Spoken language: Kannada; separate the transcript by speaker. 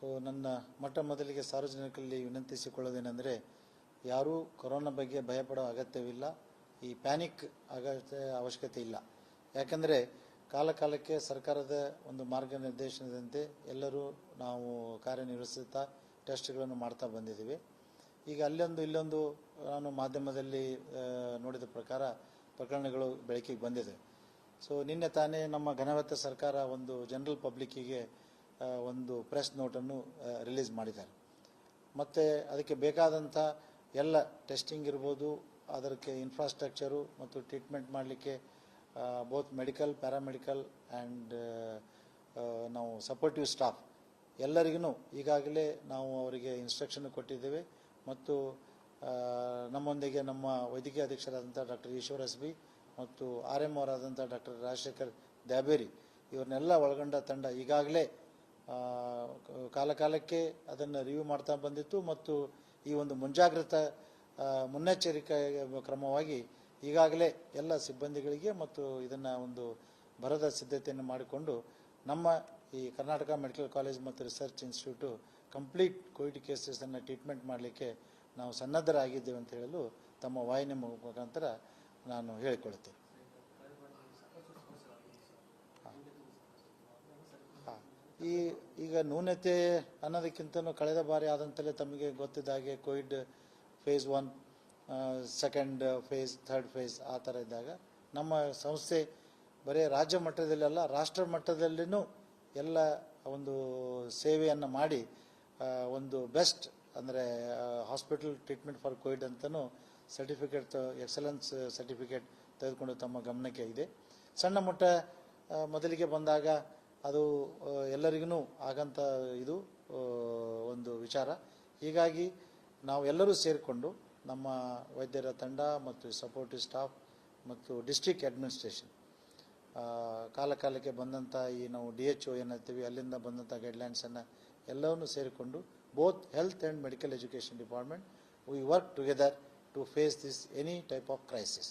Speaker 1: ಸೊ ನನ್ನ ಮೊಟ್ಟ ಮೊದಲಿಗೆ ಸಾರ್ವಜನಿಕರಲ್ಲಿ ವಿನಂತಿಸಿಕೊಳ್ಳೋದೇನೆಂದರೆ, ಯಾರೂ ಕೊರೋನಾ ಬಗ್ಗೆ ಭಯಪಡೋ ಅಗತ್ಯವಿಲ್ಲ. ಈ ಪ್ಯಾನಿಕ್ ಅಗತ್ಯ ಅವಶ್ಯಕತೆ ಇಲ್ಲ. ಯಾಕಂದರೆ, ಕಾಲಕಾಲಕ್ಕೆ ಸರ್ಕಾರದ ಒಂದು ಮಾರ್ಗನಿರ್ದೇಶನದಂತೆ ಎಲ್ಲರೂ ನಾವು ಕಾರ್ಯನಿರ್ವಹಿಸುತ್ತಾ ಟೆಸ್ಟ್ಗಳನ್ನು ಮಾಡ್ತಾ ಬಂದಿದ್ದೀವಿ. ಈಗ ಅಲ್ಲೊಂದು ಇಲ್ಲೊಂದು ನಾನು ಮಾಧ್ಯಮದಲ್ಲಿ ನೋಡಿದ ಪ್ರಕಾರ ಪ್ರಕರಣಗಳು ಬೆಳಕಿಗೆ ಬಂದಿದೆ. ಸೊ ನಿನ್ನೆ ತಾನೇ ನಮ್ಮ ಘನವತ್ತ ಸರ್ಕಾರ ಒಂದು ಜನರಲ್ ಪಬ್ಲಿಕ್ಕಿಗೆ ಒಂದು ಪ್ರೆಸ್ ನೋಟನ್ನು ರಿಲೀಸ್ ಮಾಡಿದ್ದಾರೆ. ಮತ್ತು ಅದಕ್ಕೆ ಬೇಕಾದಂಥ ಎಲ್ಲ ಟೆಸ್ಟಿಂಗ್ ಇರ್ಬೋದು, ಅದಕ್ಕೆ ಇನ್ಫ್ರಾಸ್ಟ್ರಕ್ಚರು ಮತ್ತು ಟ್ರೀಟ್ಮೆಂಟ್ ಮಾಡಲಿಕ್ಕೆ ಬೋತ್ ಮೆಡಿಕಲ್ ಪ್ಯಾರಾಮೆಡಿಕಲ್ ಆ್ಯಂಡ್ ನಾವು ಸಪೋರ್ಟಿವ್ ಸ್ಟಾಫ್ ಎಲ್ಲರಿಗೂ ಈಗಾಗಲೇ ನಾವು ಅವರಿಗೆ ಇನ್ಸ್ಟ್ರಕ್ಷನ್ ಕೊಟ್ಟಿದ್ದೇವೆ ಮತ್ತು ನಮ್ಮೊಂದಿಗೆ ನಮ್ಮ ವೈದ್ಯಕೀಯ ಅಧೀಕ್ಷರಾದಂಥ ಡಾಕ್ಟರ್ ಈಶ್ವರ್ ಎಸ್ ಬಿ ಮತ್ತು ಆರ್ ಎಂ ಅವರಾದಂಥ ಡಾಕ್ಟರ್ ರಾಜಶೇಖರ್ ದ್ಯಾಬೇರಿ, ಇವ್ರನ್ನೆಲ್ಲ ಒಳಗೊಂಡ ತಂಡ ಈಗಾಗಲೇ ಆ, ಕ- ಕಾಲ ಕಾಲಕ್ಕೆ ಅದನ್ನು ರಿವ್ಯೂ ಮಾಡ್ತಾ ಬಂದಿತ್ತು ಮತ್ತು ಈ ಒಂದು ಮುಂಜಾಗ್ರತಾ ಮುನ್ನೆಚ್ಚರಿಕೆ ಕ್ರಮವಾಗಿ ಈಗಾಗಲೇ ಎಲ್ಲ ಸಿಬ್ಬಂದಿಗಳಿಗೆ ಮತ್ತು ಇದನ್ನು ಒಂದು ಭರದ ಸಿದ್ಧತೆಯನ್ನು ಮಾಡಿಕೊಂಡು ನಮ್ಮ ಈ ಕರ್ನಾಟಕ ಮೆಡಿಕಲ್ ಕಾಲೇಜ್ ಮತ್ತು ರಿಸರ್ಚ್ ಇನ್ಸ್ಟಿಟ್ಯೂಟು ಕಂಪ್ಲೀಟ್ ಕೋವಿಡ್ ಕೇಸಸನ್ನು ಟ್ರೀಟ್ಮೆಂಟ್ ಮಾಡಲಿಕ್ಕೆ ನಾವು ಸನ್ನದ್ಧರಾಗಿದ್ದೇವೆ ಅಂತ ಹೇಳಲು ತಮ್ಮ ವಾಹಿನಿ ಮುಖಾಂತರ ನಾನು ಹೇಳಿಕೊಳ್ಳುತ್ತೇನೆ. ಈ ಈಗ ನ್ಯೂನತೆ ಅನ್ನೋದಕ್ಕಿಂತನೂ ಕಳೆದ ಬಾರಿ ಆದಂತಲೇ ತಮಗೆ ಗೊತ್ತಿದ್ದ ಹಾಗೆ COVID phase one second phase third phase ಆ ಥರ ಇದ್ದಾಗ ನಮ್ಮ ಸಂಸ್ಥೆ ಬರೀ ರಾಜ್ಯ ಮಟ್ಟದಲ್ಲೆಲ್ಲ ರಾಷ್ಟ್ರ ಮಟ್ಟದಲ್ಲಿನೂ ಎಲ್ಲ ಒಂದು ಸೇವೆಯನ್ನು ಮಾಡಿ ಒಂದು ಬೆಸ್ಟ್ ಅಂದರೆ ಹಾಸ್ಪಿಟಲ್ ಟ್ರೀಟ್ಮೆಂಟ್ ಫಾರ್ ಕೋವಿಡ್ ಅಂತಲೂ ಸರ್ಟಿಫಿಕೇಟ್ ಎಕ್ಸಲೆನ್ಸ್ ಸರ್ಟಿಫಿಕೇಟ್ ತೆಗೆದುಕೊಂಡು ತಮ್ಮ ಗಮನಕ್ಕೆ ಇದೆ. ಸಣ್ಣ ಮಟ್ಟ ಮೊದಲಿಗೆ ಬಂದಾಗ ಅದು ಎಲ್ಲರಿಗೂ ಆಗಂತ ಇದು ಒಂದು ವಿಚಾರ. ಹೀಗಾಗಿ ನಾವು ಎಲ್ಲರೂ ಸೇರಿಕೊಂಡು ನಮ್ಮ ವೈದ್ಯರ ತಂಡ ಮತ್ತು ಸಪೋರ್ಟಿವ್ ಸ್ಟಾಫ್ ಮತ್ತು ಡಿಸ್ಟ್ರಿಕ್ಟ್ ಅಡ್ಮಿನಿಸ್ಟ್ರೇಷನ್ ಕಾಲಕಾಲಕ್ಕೆ ಬಂದಂಥ ಈ ನಾವು ಡಿ ಎಚ್ ಒ ಏನಂತೀವಿ, ಅಲ್ಲಿಂದ ಬಂದಂಥ ಗೈಡ್ಲೈನ್ಸನ್ನು ಎಲ್ಲವನ್ನು ಸೇರಿಕೊಂಡು both health and medical education department we work together to face this any type of crisis